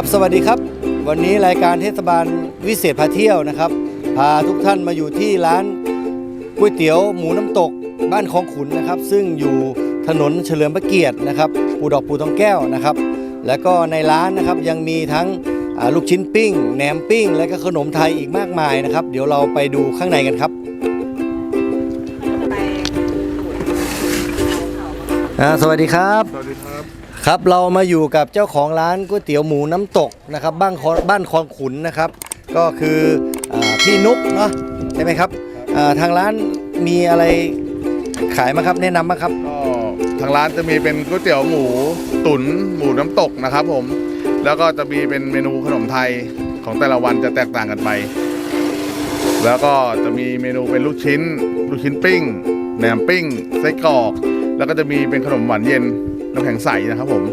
ครับสวัสดีครับ วันนี้รายการเทศบาลวิเศษพาเที่ยวนะครับ พาทุกท่านมาอยู่ที่ร้านก๋วยเตี๋ยวหมูน้ำตกบ้านคลองขุนนะครับ ซึ่งอยู่ถนนเฉลิมพระเกียรตินะครับปูดอกปูทองแก้วนะครับ แล้วก็ในร้านนะครับยังมีทั้งลูกชิ้นปิ้งแหนมปิ้ง และก็ขนมไทยอีกมากมายนะครับ เดี๋ยวเราไปดูข้างในกันครับสวัสดีครับ สวัสดีครับ ครับเรามาอยู่กับเจ้าของร้านก๋วยเตี๋ยวหมูน้ำตกนะครับบ้านคอบ้านคลองขุนนะครับ ก็คืออาพี่นุกเนาะใช่ไหมครับอ่าทางร้านมีอะไรขายมาครับแนะนำมาครับ ก็ทางร้านจะมีเป็นก๋วยเตี๋ยวหมูตุ๋นหมูน้ำตกนะครับผม แล้วก็จะมีเป็นเมนูขนมไทยของแต่ละวันจะแตกต่างกันไป แล้วก็จะมีเมนูเป็นลูกชิ้น ลูกชิ้นปิ้งแหนมปิ้งไส้กรอก แล้วก็จะมีเป็นขนมหวานเย็น น้ำแข็งใสนะครับผม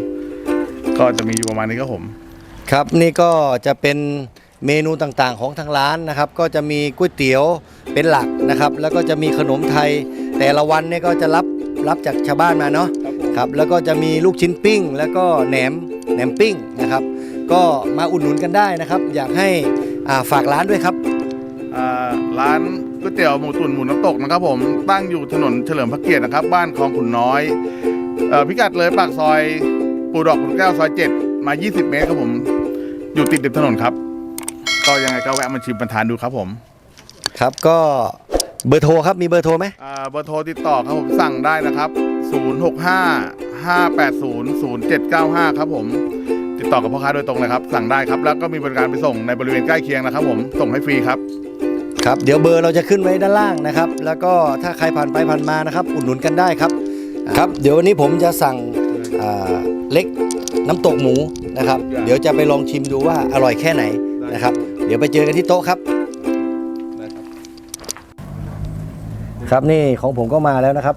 ก็จะมีอยู่ประมาณนี้ครับผม ครับนี่ก็จะเป็นเมนูต่างๆของทางร้านนะครับ ก็จะมีก๋วยเตี๋ยวเป็นหลักนะครับ แล้วก็จะมีขนมไทย แต่ละวันเนี่ยก็จะรับรับจากชาวบ้านมาเนาะครับแล้วก็จะมีลูกชิ้นปิ้ง แล้วก็แหนมแหนมปิ้งนะครับ ก็มาอุดหนุนกันได้นะครับ อยากให้อ่าฝากร้านด้วยครับ อ่าร้านก๋วยเตี๋ยวหมูตุ๋นหมูน้ำตกนะครับผมตั้งอยู่ถนนเฉลิมพระเกียรตินะครับ บ้านคลองขุนน้อย เอ่อพิกัดเลยปากซอยปูดอกขุนแก้วซอยเจ็ดมา 20 เมตรครับผม อยู่ติดริมถนนครับ ก็ยังไงก็แวะมาชิมปันทานดูครับผมครับก็เบอร์โทรครับมีเบอร์โทรไหมอ่าเบอร์โทรติดต่อครับผมสั่งได้นะครับ 065 580 0795 ครับผม ติดต่อกับพ่อค้าโดยตรงเลยครับ สั่งได้ครับ แล้วก็มีบริการไปส่งในบริเวณใกล้เคียงนะครับผมส่งให้ฟรีครับ ครับเดี๋ยวเบอร์เราจะขึ้นไว้ด้านล่างนะครับ แล้วก็ถ้าใครผ่านไปผ่านมานะครับ อุดหนุนกันได้ครับ ครับเดี๋ยววันนี้ผมจะสั่งอ่าเล็กน้ำตกหมูนะครับ เดี๋ยวจะไปลองชิมดูว่าอร่อยแค่ไหนนะครับ เดี๋ยวไปเจอกันที่โต๊ะครับ ครับนี่ของผมก็มาแล้วนะครับ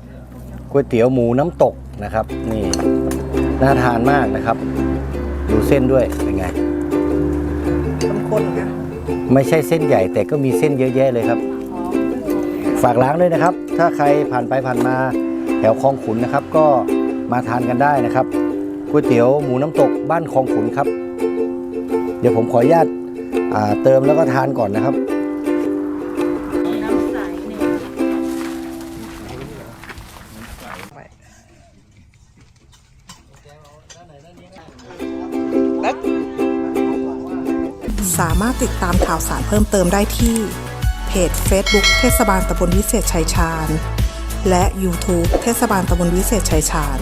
ก๋วยเตี๋ยวหมูน้ำตกนะครับ นี่น่าทานมากนะครับ ดูเส้นด้วยเป็นไงข้นๆนะไม่ใช่เส้นใหญ่แต่ก็มีเส้นเยอะแยะเลยครับ ฝากร้านด้วยนะครับ ถ้าใครผ่านไปผ่านมา แถวคลองขุนนะครับ ก็มาทานกันได้นะครับก๋วยเตี๋ยวหมูน้ำตกบ้านคลองขุนครับ เดี๋ยวผมขออนุญาตาเติมแล้วก็ทานก่อนนะครับสเนี่ยสามารถติดตามข่าวสารเพิ่มเติมได้ที่ เพจ Facebook เทศบาลตำบลวิเศษชัยชาญ และ YouTube เทศบาลตำบลวิเศษชัยชาญ